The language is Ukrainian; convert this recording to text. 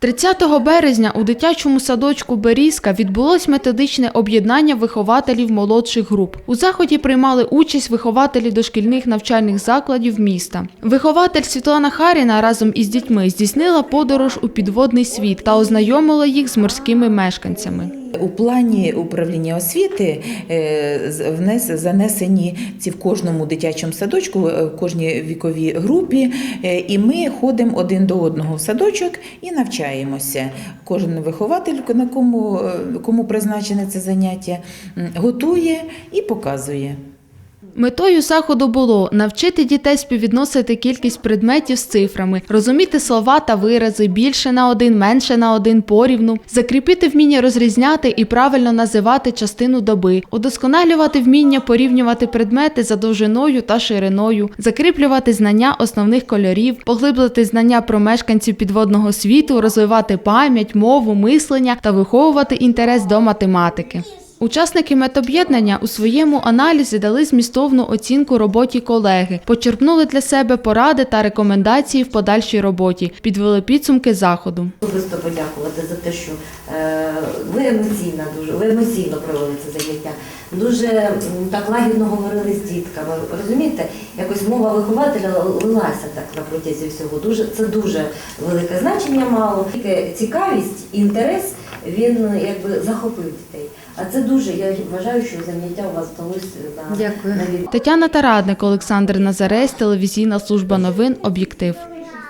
30 березня у дитячому садочку Берізка відбулось методичне об'єднання вихователів молодших груп. У заході приймали участь вихователі дошкільних навчальних закладів міста. Вихователь Світлана Харіна разом із дітьми здійснила подорож у підводний світ та ознайомила їх з морськими мешканцями. У плані управління освіти е, занесені ці в кожному дитячому садочку, е, в кожній віковій групі, е, і ми ходимо один до одного в садочок і навчаємося. Кожен вихователь, на кому, кому призначене це заняття, готує і показує. Метою заходу було навчити дітей співвідносити кількість предметів з цифрами, розуміти слова та вирази більше на один, менше на один порівну, закріпити вміння розрізняти і правильно називати частину доби, удосконалювати вміння порівнювати предмети за довжиною та шириною, закріплювати знання основних кольорів, поглиблити знання про мешканців підводного світу, розвивати пам'ять, мову, мислення та виховувати інтерес до математики. Учасники медоб'єднання у своєму аналізі дали змістовну оцінку роботі колеги, почерпнули для себе поради та рекомендації в подальшій роботі, підвели підсумки заходу. Особисто подякувати за те, що е, ви емоційно дуже ви емоційно провели це заняття. Дуже так лагідно говорили з дітками. Розумієте, якось мова вихователя лилася так на протязі всього. Дуже це дуже велике значення мало. Цікавість, інтерес він якби захопив дітей. А це дуже. Я вважаю, що заняття у вас вдалося на, Дякую. на від- Тетяна Тарадник, Олександр Назарець, телевізійна служба новин Об'єктив.